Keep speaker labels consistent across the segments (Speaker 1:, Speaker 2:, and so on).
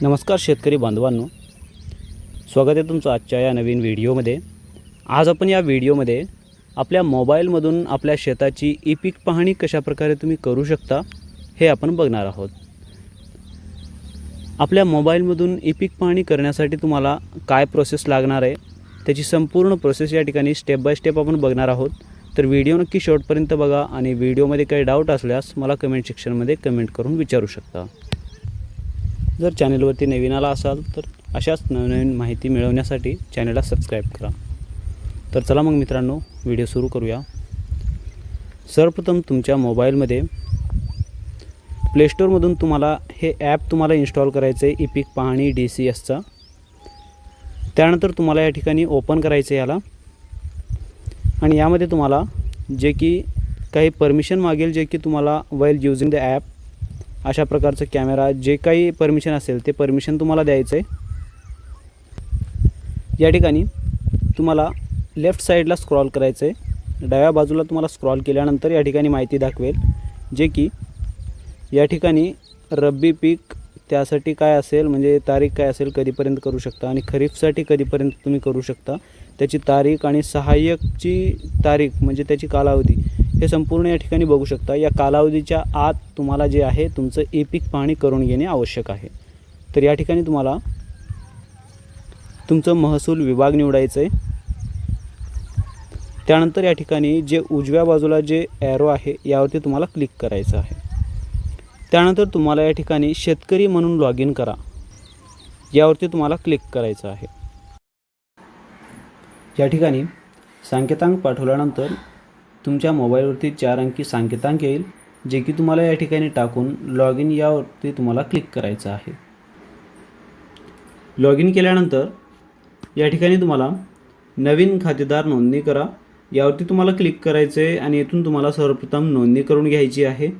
Speaker 1: नमस्कार शेतकरी बांधवांनो. स्वागत आहे तुमचं आजच्या या नवीन व्हिडिओमध्ये. आज आपण या व्हिडिओमध्ये आपल्या मोबाईलमधून आपल्या शेताची ई पीक पाहणी कशाप्रकारे तुम्ही करू शकता हे आपण बघणार आहोत. आपल्या मोबाईलमधून ई पीक पाहणी करण्यासाठी तुम्हाला काय प्रोसेस लागणार आहे त्याची संपूर्ण प्रोसेस या ठिकाणी स्टेप बाय स्टेप आपण बघणार आहोत. तर व्हिडिओ नक्की शेवटपर्यंत बघा आणि व्हिडिओमध्ये काही डाऊट असल्यास मला कमेंट सेक्शनमध्ये कमेंट करून विचारू शकता. जर चॅनलवरती नवीन आला असाल तर अशाच नवनवीन माहिती मिळवण्यासाठी चॅनलला सबस्क्राईब करा. तर चला मग मित्रांनो व्हिडिओ सुरू करूया. सर्वप्रथम तुमच्या मोबाईलमध्ये प्लेस्टोरमधून तुम्हाला हे ॲप तुम्हाला इन्स्टॉल करायचं आहे ई पाहणी डी सी एसचा त्यानंतर तुम्हाला या ठिकाणी ओपन करायचं आहे याला. आणि यामध्ये तुम्हाला जे की काही परमिशन मागेल जे की तुम्हाला वाईल युजिंग द ॲप अशा प्रकारचं कॅमेरा जे काही परमिशन असेल ते परमिशन तुम्हाला द्यायचं आहे या ठिकाणी तुम्हाला लेफ्ट साईडला स्क्रॉल करायचं आहे डाव्या बाजूला तुम्हाला स्क्रॉल केल्यानंतर या ठिकाणी माहिती दाखवेल जे की या ठिकाणी रब्बी पीक त्यासाठी काय असेल म्हणजे तारीख काय असेल कधीपर्यंत करू शकता आणि खरीपसाठी कधीपर्यंत तुम्ही करू शकता. त्याची तारीख आणि सहाय्यकची तारीख म्हणजे त्याची कालावधी हे संपूर्ण या ठिकाणी बघू शकता. या कालावधीच्या आत तुम्हाला जे आहे तुमचं ए पीक पाहणी करून घेणे आवश्यक आहे. तर या ठिकाणी तुम्हाला तुमचं महसूल विभाग निवडायचं आहे त्यानंतर या ठिकाणी जे उजव्या बाजूला जे ॲरो आहे यावरती तुम्हाला क्लिक करायचं आहे. त्यानंतर तुम्हाला या ठिकाणी शेतकरी म्हणून लॉग इन करा. यावरती तुम्हाला क्लिक करायचं आहे. या ठिकाणी सांकेतांक पाठवल्यानंतर तुमच्या मोबाईलवरती चार अंकी सांकेतांक येईल जे की तुम्हाला या ठिकाणी टाकून लॉग इन यावरती तुम्हाला क्लिक करायचं आहे. लॉग इन केल्यानंतर या ठिकाणी तुम्हाला नवीन खातेदार नोंदणी करा. यावरती तुम्हाला क्लिक करायचं आहे आणि इथून तुम्हाला सर्वप्रथम नोंदणी करून घ्यायची आहे.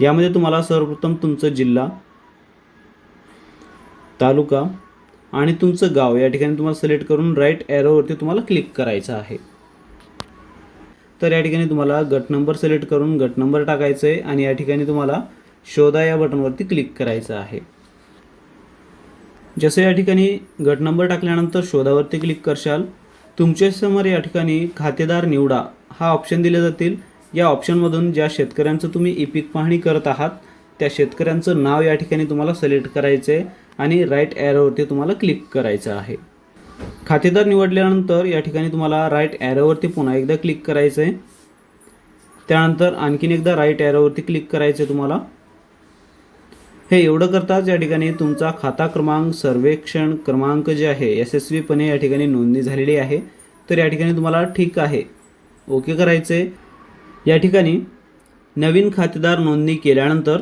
Speaker 1: यामध्ये तुम्हाला सर्वप्रथम तुमचं जिल्हा तालुका आणि तुमचं गाव या ठिकाणी तुम्हाला सिलेक्ट करून राईट ॲरोवरती तुम्हाला क्लिक करायचं आहे. तर या ठिकाणी तुम्हाला गट नंबर सिलेक्ट करून गट नंबर टाकायचं आहे आणि या ठिकाणी तुम्हाला शोधा या बटनवरती क्लिक करायचं आहे. जसं या ठिकाणी गट नंबर टाकल्यानंतर शोधावरती क्लिक करशाल तुमच्यासमोर या ठिकाणी खातेदार निवडा हा ऑप्शन दिले जातील. या ऑप्शनमधून ज्या शेतकऱ्यांचं तुम्ही ई पीक पाहणी करत आहात त्या शेतकऱ्यांचं नाव या ठिकाणी तुम्हाला सिलेक्ट करायचं आहे आणि राईट ॲरोवरती तुम्हाला क्लिक करायचं आहे. खातेदार निवडल्यानंतर या ठिकाणी तुम्हाला राईट ॲरोवरती पुन्हा एकदा क्लिक करायचं आहे त्यानंतर आणखीन एकदा राईट ॲरोवरती क्लिक करायचं आहे तुम्हाला. हे एवढं करताच या ठिकाणी तुमचा खाता क्रमांक सर्वेक्षण क्रमांक जे आहे यशस्वीपणे या ठिकाणी नोंदणी झालेली आहे. तर या ठिकाणी तुम्हाला ठीक आहे. ओके करायचं आहे या ठिकाणी नवीन खातेदार नोंदणी केल्यानंतर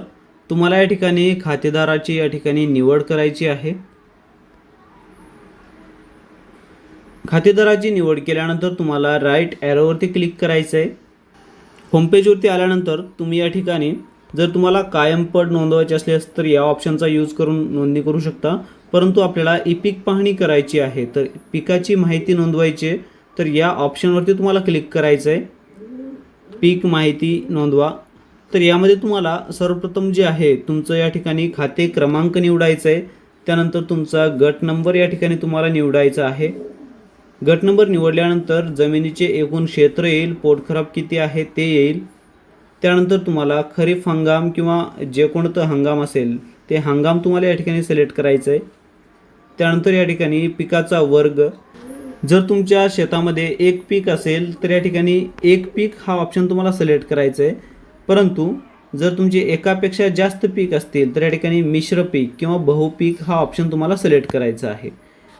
Speaker 1: तुम्हाला या ठिकाणी खातेदाराची या ठिकाणी निवड करायची आहे. खातेदाराची निवड केल्यानंतर तुम्हाला राईट ॲरोवरती क्लिक करायचं आहे. होमपेजवरती आल्यानंतर तुम्ही या ठिकाणी जर तुम्हाला कायम पड नोंदवायचे असल्यास तर या ऑप्शनचा यूज करून नोंदणी करू शकता. परंतु आपल्याला ई पीक पाहणी करायची आहे. तर पिकाची माहिती नोंदवायची आहे. तर या ऑप्शनवरती तुम्हाला क्लिक करायचं आहे. पीक माहिती नोंदवा. तर यामध्ये तुम्हाला सर्वप्रथम जे आहे तुमचं या ठिकाणी खाते क्रमांक निवडायचं आहे. त्यानंतर तुमचा गट नंबर या ठिकाणी तुम्हाला निवडायचा आहे. गट नंबर निवडल्यानंतर जमिनीचे एकूण क्षेत्र येईल पोटखराब किती आहे ते येईल. त्यानंतर तुम्हाला खरीप हंगाम किंवा जे कोणतं हंगाम असेल ते हंगाम तुम्हाला या ठिकाणी सिलेक्ट करायचं आहे त्यानंतर या ठिकाणी पिकाचा वर्ग. जर तुमच्या शेतामध्ये एक पीक असेल तर या ठिकाणी एक पीक हा ऑप्शन तुम्हाला सिलेक्ट करायचं आहे परंतु जर तुमचे एकापेक्षा जास्त पीक असतील तर या ठिकाणी मिश्र पीक किंवा बहुपीक हा ऑप्शन तुम्हाला सिलेक्ट करायचा आहे.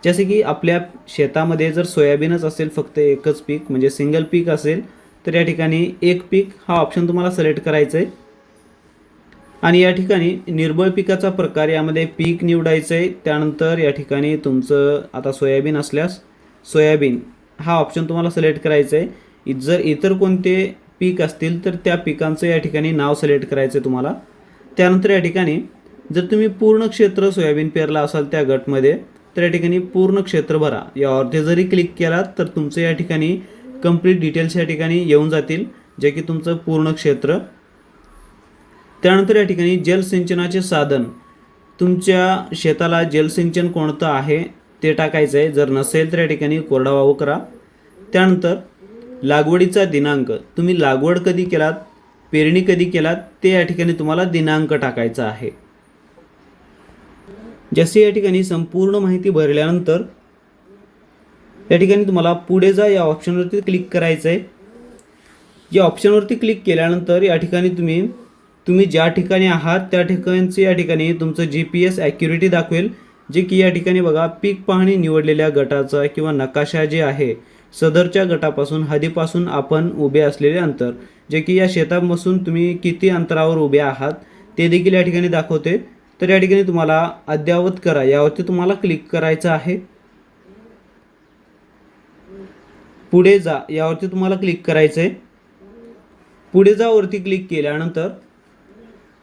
Speaker 1: जसे की आपल्या शेतामध्ये जर सोयाबीनच असेल फक्त एकच पीक म्हणजे सिंगल पीक असेल तर या ठिकाणी एक पीक हा ऑप्शन तुम्हाला सिलेक्ट करायचं आहे. आणि या ठिकाणी निर्बळ पिकाचा प्रकार यामध्ये पीक निवडायचं आहे. त्यानंतर या ठिकाणी तुमचं आता सोयाबीन असल्यास सोयाबीन हा ऑप्शन तुम्हाला सिलेक्ट करायचा आहे. जर इतर कोणते पीक असतील तर त्या पिकांचं या ठिकाणी नाव सिलेक्ट करायचं आहे तुम्हाला. त्यानंतर या ठिकाणी जर तुम्ही पूर्ण क्षेत्र सोयाबीन पेरला असाल त्या गटमध्ये तर या ठिकाणी पूर्ण क्षेत्र भरा. यावरती जरी क्लिक केलात तर तुमचं या ठिकाणी कंप्लीट डिटेल्स या ठिकाणी येऊन जातील जे की तुमचं पूर्ण क्षेत्र. त्यानंतर या ठिकाणी जलसिंचनाचे साधन. तुमच्या शेताला जलसिंचन कोणतं आहे ते टाकायचं आहे जर नसेल तर या ठिकाणी कोरडावाहू करा. त्यानंतर लागवडीचा दिनांक. तुम्ही लागवड कधी केलात? पेरणी कधी केलात? ते या ठिकाणी तुम्हाला दिनांक टाकायचा आहे. जसे या ठिकाणी संपूर्ण माहिती भरल्यानंतर या ठिकाणी तुम्हाला पुढे जा या ऑप्शनवरती क्लिक करायचं आहे या ऑप्शनवरती क्लिक केल्यानंतर या ठिकाणी तुम्ही तुम्ही ज्या ठिकाणी आहात त्या ठिकाणचे या ठिकाणी तुमचं जी पी एस ॲक्युरिटी दाखवेल जे की या ठिकाणी बघा पीक पाहणी निवडलेल्या गटाचा किंवा नकाशा जे आहे सदरच्या गटापासून हदीपासून आपण उभे असलेले अंतर जे की या शेतापासून तुम्ही किती अंतरावर उभे आहात ते देखील या ठिकाणी दाखवते. तर या ठिकाणी तुम्हाला अद्ययावत करा. यावरती तुम्हाला क्लिक करायचं आहे. पुढे जा. यावरती तुम्हाला क्लिक करायचं आहे पुढे जावरती क्लिक केल्यानंतर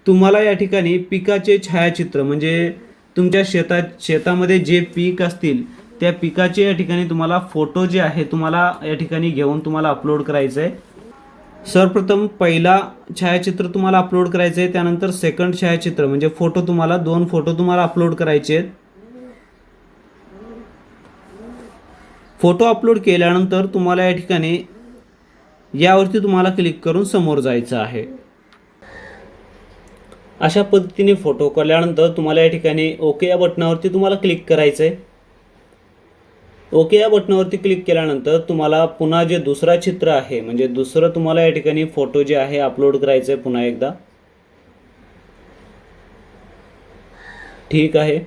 Speaker 1: तुम्हाला या ठिकाणी पिकाचे छायाचित्र म्हणजे तुमच्या शेतात शेतामध्ये जे पीक असतील त्या पिकाचे या ठिकाणी तुम्हाला फोटो जे आहे तुम्हाला या ठिकाणी घेऊन तुम्हाला अपलोड करायचं आहे सर्वप्रथम पहिला छायाचित्र तुम्हाला अपलोड करायचं आहे त्यानंतर सेकंड छायाचित्र म्हणजे फोटो तुम्हाला दोन फोटो तुम्हाला अपलोड करायचे आहेत. फोटो अपलोड केल्यानंतर तुम्हाला या ठिकाणी यावरती तुम्हाला क्लिक करून समोर जायचं आहे. अशा पद्धतीने फोटो काढल्यानंतर तुम्हाला या ठिकाणी ओके या बटनावरती तुम्हाला क्लिक करायचं आहे ओके या बटनावरती क्लिक केल्यानंतर तुम्हाला पुन्हा जे दुसरा चित्र आहे म्हणजे दुसरं तुम्हाला या ठिकाणी फोटो जे आहे अपलोड करायचं आहे पुन्हा एकदा. ठीक आहे.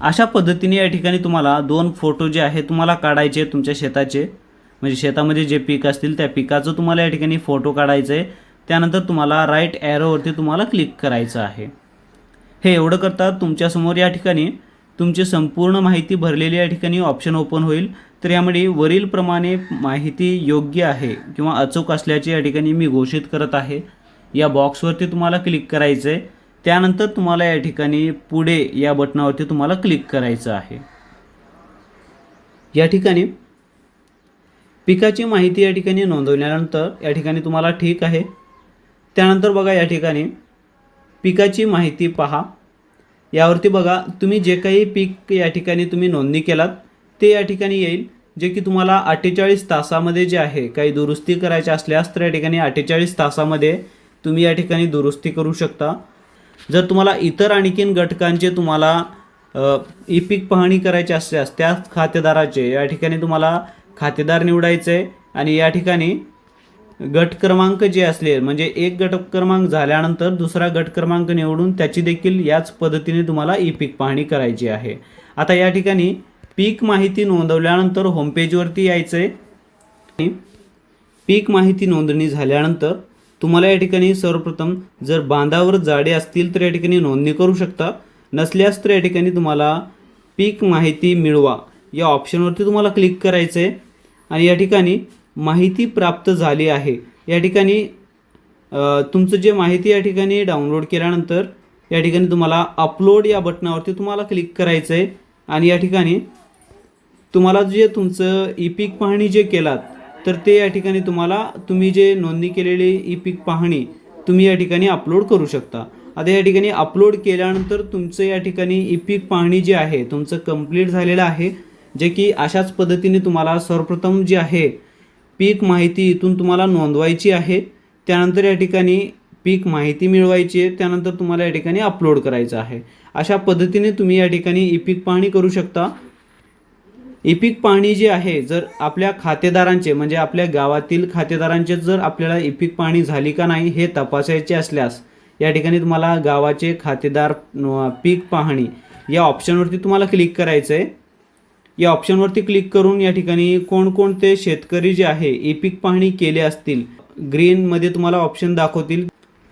Speaker 1: अशा पद्धतीने या ठिकाणी तुम्हाला दोन फोटो जे आहे तुम्हाला काढायचे तुमच्या शेताचे. म्हणजे शेतामध्ये जे पीक असतील त्या पिकाचं तुम्हाला या ठिकाणी फोटो काढायचं आहे. त्यानंतर तुम्हाला राईट ॲरोवरती तुम्हाला क्लिक करायचं आहे. हे एवढं करता तुमच्यासमोर या ठिकाणी तुमची संपूर्ण माहिती भरलेली या ठिकाणी ऑप्शन ओपन होईल. तर यामध्ये वरीलप्रमाणे माहिती योग्य आहे किंवा अचूक असल्याचे या ठिकाणी मी घोषित करत आहे. या बॉक्सवरती तुम्हाला क्लिक करायचं आहे त्यानंतर तुम्हाला या ठिकाणी पुढे या बटनावरती तुम्हाला क्लिक करायचं आहे. या ठिकाणी पिकाची माहिती या ठिकाणी नोंदवल्यानंतर या ठिकाणी तुम्हाला ठीक आहे. त्यानंतर बघा या ठिकाणी पिकाची माहिती पहा. यावरती बघा तुम्ही जे काही पीक या ठिकाणी तुम्ही नोंदणी केलात ते या ठिकाणी येईल. जे की तुम्हाला अठ्ठेचाळीस तासामध्ये जे आहे काही दुरुस्ती करायच्या असल्यास तर या ठिकाणी अठ्ठेचाळीस तासामध्ये तुम्ही या ठिकाणी दुरुस्ती करू शकता. जर तुम्हाला इतर आणखीन घटकांचे तुम्हाला ई पीक पाहणी करायची असल्यास त्या खातेदाराचे या ठिकाणी तुम्हाला खातेदार निवडायचे आहे आणि या ठिकाणी गट क्रमांक जे असले म्हणजे एक गट क्रमांक झाल्यानंतर दुसरा गट क्रमांक निवडून त्याची देखील याच पद्धतीने तुम्हाला ई पीक पाहणी करायची आहे. आता या ठिकाणी पीक माहिती नोंदवल्यानंतर होमपेजवरती यायचं आहे पीक माहिती नोंदणी झाल्यानंतर तुम्हाला या ठिकाणी सर्वप्रथम जर बांधावर जाडे असतील तर या ठिकाणी नोंदणी करू शकता. नसल्यास तर या ठिकाणी तुम्हाला पीक माहिती मिळवा या ऑप्शनवरती तुम्हाला क्लिक करायचं आहे आणि या ठिकाणी माहिती प्राप्त झाली आहे. या ठिकाणी तुमचं जे माहिती या ठिकाणी डाउनलोड केल्यानंतर या ठिकाणी तुम्हाला अपलोड या बटनावरती तुम्हाला क्लिक करायचं आहे आणि या ठिकाणी तुम्हाला जे तुमचं ई पीक पाहणी जे केलात तर ते या ठिकाणी तुम्हाला तुम्ही जे नोंदणी केलेली ई पीक पाहणी तुम्ही या ठिकाणी अपलोड करू शकता. आता या ठिकाणी अपलोड केल्यानंतर तुमचं या ठिकाणी ई पीक पाहणी जे आहे तुमचं कंप्लीट झालेलं आहे जे की अशाच पद्धतीने तुम्हाला सर्वप्रथम जे आहे पीक माहिती इथून तुम्हाला नोंदवायची आहे. त्यानंतर या ठिकाणी पीक माहिती मिळवायची आहे. त्यानंतर तुम्हाला या ठिकाणी अपलोड करायचं आहे. अशा पद्धतीने तुम्ही या ठिकाणी ई पीक पाहणी करू शकता. ई पीक पाहणी जी आहे जर आपल्या खातेदारांचे म्हणजे आपल्या गावातील खातेदारांचे जर आपल्याला ई पीक पाहणी झाली का नाही हे तपासायचे असल्यास या ठिकाणी तुम्हाला गावाचे खातेदार पीक पाहणी या ऑप्शनवरती तुम्हाला क्लिक करायचं आहे या ऑप्शनवरती क्लिक करून या ठिकाणी कोणकोणते शेतकरी जे आहे ई पीक पाहणी केले असतील ग्रीनमध्ये तुम्हाला ऑप्शन दाखवतील.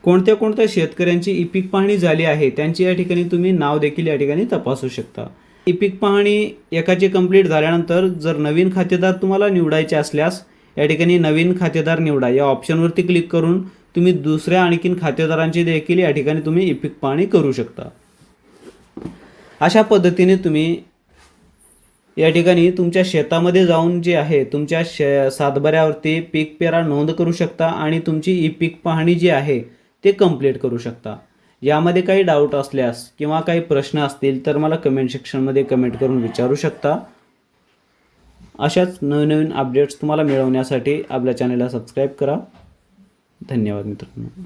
Speaker 1: कोणत्या कोणत्या शेतकऱ्यांची ई पीक पाहणी झाली आहे त्यांची या ठिकाणी तुम्ही नाव देखील या ठिकाणी तपासू शकता. ई पीक पाहणी एकाची कंप्लीट झाल्यानंतर जर नवीन खातेदार तुम्हाला निवडायचे असल्यास या ठिकाणी नवीन खातेदार निवडा. या ऑप्शनवरती क्लिक करून तुम्ही दुसऱ्या आणखीन खातेदारांची देखील या ठिकाणी तुम्ही ई पीक पाहणी करू शकता. अशा पद्धतीने तुम्ही या ठिकाणी तुमच्या शेतामध्ये जाऊन जे आहे तुमच्या शे सातबाऱ्यावरती पीक पेरा नोंद करू शकता आणि तुमची ई पीक पाहणी जी आहे ते कंप्लीट करू शकता. यामध्ये काही डाऊट असल्यास किंवा काही प्रश्न असतील तर मला कमेंट सेक्शनमध्ये कमेंट करून विचारू शकता. अशाच नवनवीन अपडेट्स तुम्हाला मिळवण्यासाठी आपल्या चॅनलला सबस्क्राईब करा. धन्यवाद मित्रांनो.